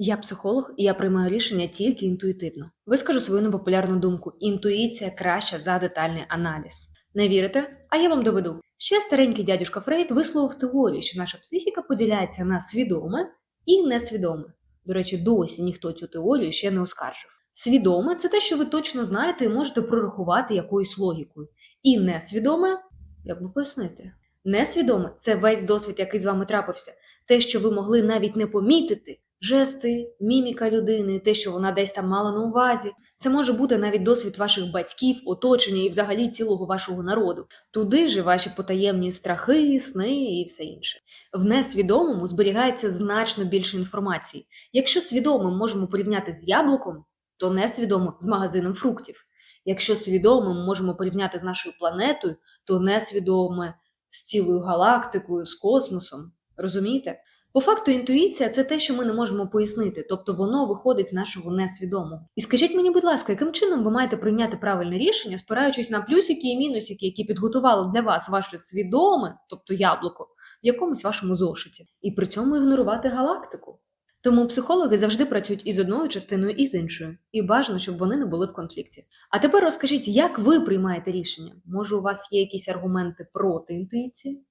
Я психолог, і я приймаю рішення тільки інтуїтивно. Вискажу свою непопулярну думку: інтуїція краща за детальний аналіз. Не вірите? А я вам доведу. Ще старенький дядюшка Фрейд висловив теорію, що наша психіка поділяється на свідоме і несвідоме. До речі, досі ніхто цю теорію ще не оскаржив. Свідоме це те, що ви точно знаєте і можете прорахувати якоюсь логікою. І несвідоме, як би пояснити? Несвідоме це весь досвід, який з вами трапився, те, що ви могли навіть не помітити. Жести, міміка людини, те, що вона десь там мала на увазі. Це може бути навіть досвід ваших батьків, оточення і взагалі цілого вашого народу. Туди ж ваші потаємні страхи, сни і все інше. В несвідомому зберігається значно більше інформації. Якщо свідомим можемо порівняти з яблуком, то несвідомо з магазином фруктів. Якщо свідомим можемо порівняти з нашою планетою, то несвідоме з цілою галактикою, з космосом. Розумієте? По факту, інтуїція це те, що ми не можемо пояснити, тобто воно виходить з нашого несвідомого. І скажіть мені, будь ласка, яким чином ви маєте прийняти правильне рішення, спираючись на плюсики і мінусики, які підготувало для вас ваше свідоме, тобто яблуко, в якомусь вашому зошиті, і при цьому ігнорувати галактику? Тому психологи завжди працюють і з одною частиною, і з іншою, і бажано, щоб вони не були в конфлікті. А тепер розкажіть, як ви приймаєте рішення? Може, у вас є якісь аргументи проти інтуїції?